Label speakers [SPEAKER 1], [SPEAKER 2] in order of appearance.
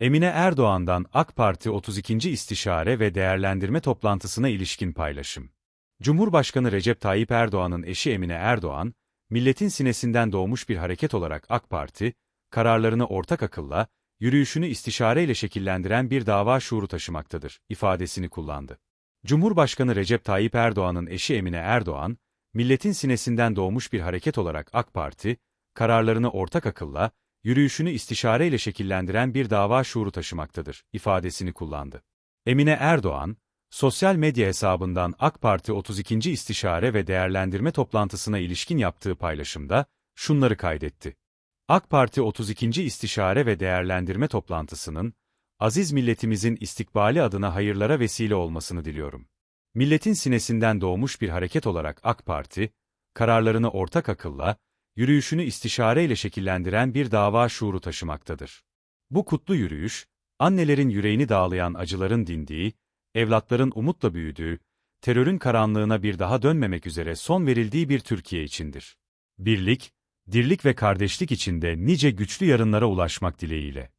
[SPEAKER 1] Emine Erdoğan'dan AK Parti 32. İstişare ve Değerlendirme Toplantısına ilişkin paylaşım. Cumhurbaşkanı Recep Tayyip Erdoğan'ın eşi Emine Erdoğan, milletin sinesinden doğmuş bir hareket olarak AK Parti, kararlarını ortak akılla, yürüyüşünü istişareyle şekillendiren bir dava şuuru taşımaktadır, ifadesini kullandı. Cumhurbaşkanı Recep Tayyip Erdoğan'ın eşi Emine Erdoğan, milletin sinesinden doğmuş bir hareket olarak AK Parti, kararlarını ortak akılla, yürüyüşünü istişareyle şekillendiren bir dava şuuru taşımaktadır, ifadesini kullandı. Emine Erdoğan, sosyal medya hesabından AK Parti 32. İstişare ve Değerlendirme Toplantısına ilişkin yaptığı paylaşımda, şunları kaydetti. AK Parti 32. İstişare ve Değerlendirme Toplantısının, aziz milletimizin istikbali adına hayırlara vesile olmasını diliyorum. Milletin sinesinden doğmuş bir hareket olarak AK Parti, kararlarını ortak akılla, yürüyüşünü istişareyle şekillendiren bir dava şuuru taşımaktadır. Bu kutlu yürüyüş, annelerin yüreğini dağlayan acıların dindiği, evlatların umutla büyüdüğü, terörün karanlığına bir daha dönmemek üzere son verildiği bir Türkiye içindir. Birlik, dirlik ve kardeşlik içinde nice güçlü yarınlara ulaşmak dileğiyle.